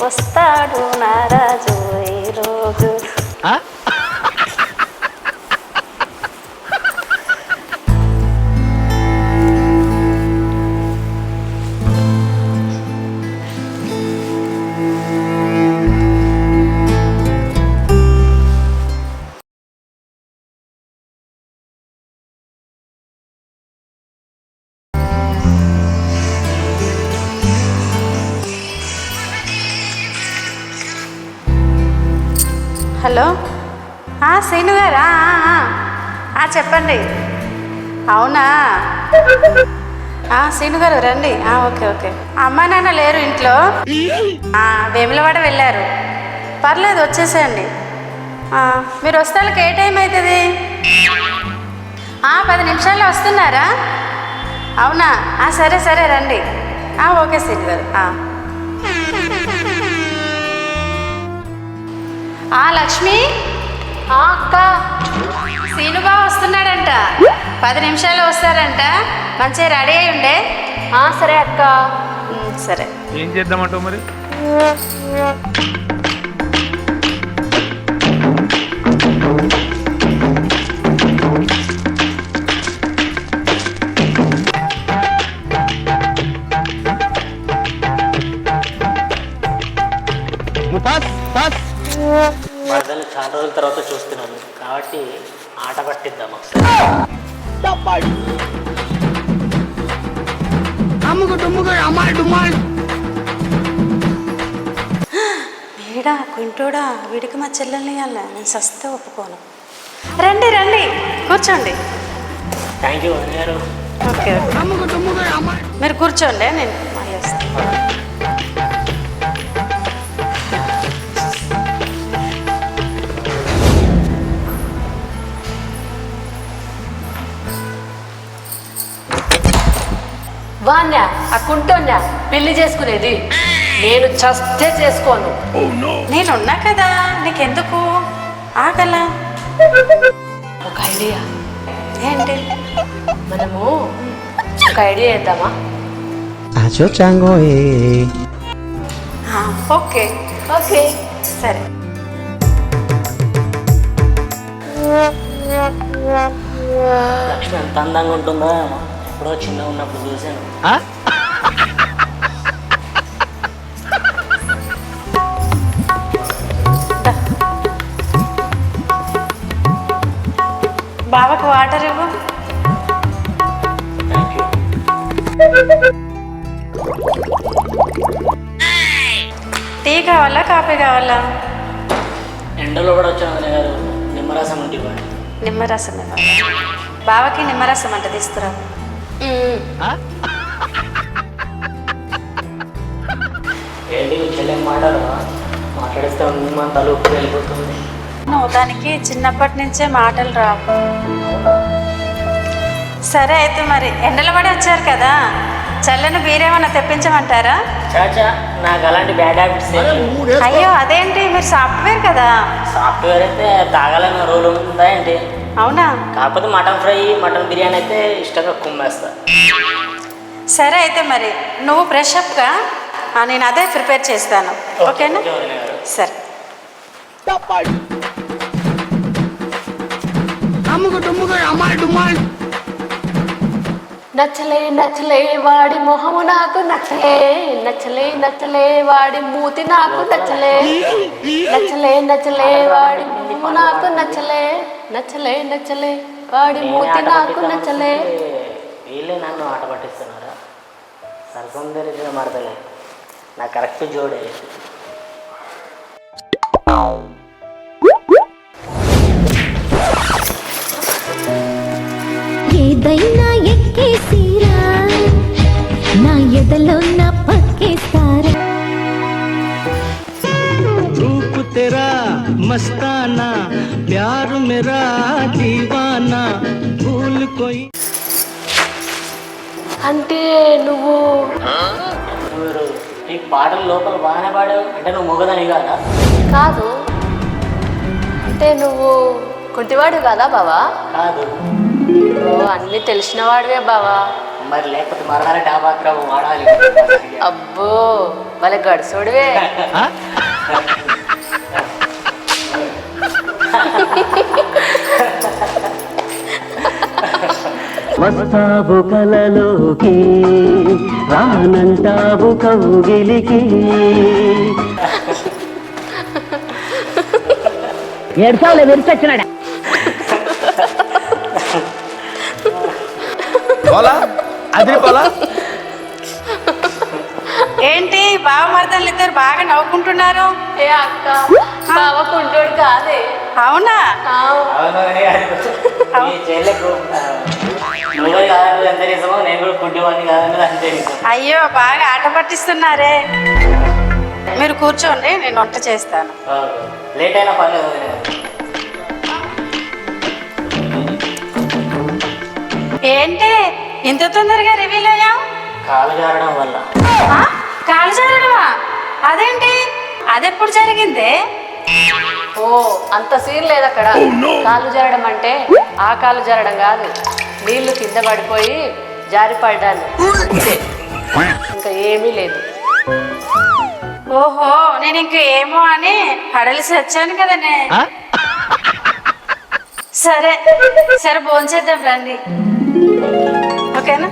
వస్తాడు నారాజు ఈ హలో? ఆ, శ్రీను గారా? ఆ, చెప్పండి. అవునా? ఆ, శ్రీను గారు రండి. ఆ, ఓకే ఓకే. అమ్మా నాన్న లేరు ఇంట్లో? ఆ, వేములవాడ వెళ్ళారు. పర్లేదు వచ్చేసేయండి. మీరు వస్తానికి ఏ టైం అవుతుంది ఆ, పది నిమిషాల్లో వస్తున్నారా? అవునా? ఆ, సరే సరే రండి. ఆ, ఓకే శ్రీను గారు. ఆ. లక్ష్మి? ఆ అక్క. శీనుగా వస్తున్నాడంట. పది నిమిషాలు వస్తారంట. మంచిగా రెడీ అయి ఉండే. సరే అక్క. సరే. ఏం చేద్దామంటావు మరి? రోజుల తర్వాత చూస్తున్నాను. కాబట్టి ఆట పట్టిద్దాం ఒకసారి. వీడా కుంటోడా వీడికి మా చెల్లెల్ని ఇవ్వాల నేను సస్తే ఒప్పుకోను. రండి రండి. కూర్చోండి. థ్యాంక్ యూ గారు. Okay okay. మీరు కూర్చోండి నేను మళ్ళీ వాణ్ణా ఆ పెళ్ళి చేసుకునేది. నేను చస్తే చేసుకోను. నేనున్నా కదా నీకెందుకు? ఆగలా. ఒక ఐడియా. ఏంటి? మనము ఒక ఐడియా చేద్దామా? ఓకే. ఓకే. సరే. లక్ష్మి ఎంత అందంగా ఉంటుందో? ఏమో. ఎప్పుడో చిన్న ఉన్నప్పుడు చూశాను. బావకు వాటర్ ఇవ్వు. టీ కావాలా కాఫీ కావాలా? ఎండలో కూడా వచ్చాను గారు. నిమ్మరసం ఉంటే నిమ్మరసం ఇవ్వాలి బావకి నిమ్మరసం అంట తీసుకురా. ఏంటి మీ చెల్లెం మాటలు మాట్లాడిస్తే మన తల ఉప్పు వెళ్ళిపోతుంది దానికి చిన్నప్పటి నుంచే మాటలు రావు. సరే అయితే మరి ఎండలు పడి వచ్చారు కదా? చల్లని బీరేమన్నా తెప్పించమంటారా? చాచా నాకు అలాంటి బ్యాడ్ హ్యాబిట్స్ అయ్యో అదేంటి? మీరు సాఫ్ట్వేర్ కదా? సాఫ్ట్వేర్ అయితే తాగాలన్న రూల్ ఉందా ఏంటి? అవునా? కాకపోతే మటన్ ఫ్రై మటన్ బిర్యానీ అయితే ఇష్టంగా కుమ్మేస్తా. సరే అయితే మరి నువ్వు ఫ్రెష్ అప్గా నేను అదే ప్రిపేర్ చేస్తాను. ఓకేనా? ఓకే వదిన గారు. సరే. నచ్చలే నచ్చలే వాడి మొహము నాకు నచ్చలే నచ్చలే నచ్చలే వాడి మూతి నాకు నచ్చలే. నచ్చలే నచ్చలే వాడి మొహము నాకు నచ్చలే నచ్చలే నచ్చలే వాడి మూతి నాకు నచ్చలే. వీళ్ళే నన్ను ఆట పట్టిస్తున్నారా? సరసౌందర్య మడతలే నా కరెక్ట్ జోడే. ఏదైనా ఎదలున్న పక్కిస్తారు? రూపు మస్తానా ప్యారు మెరా జీవానా భూలుకోయి అంటే నువ్వు ఈ పాటలు లోపల బాగానే పాడావు. అంటే నువ్వు మొగదని కాదా? కాదు. అంటే నువ్వు కుంటివాడు కాదా బావా? కాదు. అన్నీ తెలిసినవాడివే బావా. మరి లేకపోతే మరణాలు డాబాత్ర వాడాలి అబ్బో భలే గడుసోడివే. వస్తావు కలలోకి రానంటావు కౌగిలికి. ఏడ్చావులే విరిచొచ్చినాడా పోలా అదిరిపోలా? ఏంటి బావ మరదలు ఇద్దరు బాగా నవ్వుకుంటున్నారు? ఏ అక్క బావ కుంటోడు కాదే. అవునా? అయ్యో బాగా ఆట పట్టిస్తున్నారే. మీరు కూర్చోండి నేను వంట చేస్తాను. లేట్ అయినా పర్లేదు. ఏంటి? ఇంత తొందరగా రివీల్ అయ్యాం కాలు జారడం వల్ల. ఆ? కాలు జరగడమా అదేంటి? అదెప్పుడు జరిగింది? ఓ అంత సీన్ లేదు అక్కడ కాలు జరగడం అంటే ఆ కాలు జరగడం కాదు. నీళ్ళు కింద పడిపోయి జారి పడ్డాను ఇంకా ఏమీ లేదు. ఓహో నేను ఇంక ఏమో అని హడలిసి వచ్చాను కదనే సరే సరే భోంచేద్దాం రండి. ఓకేనా?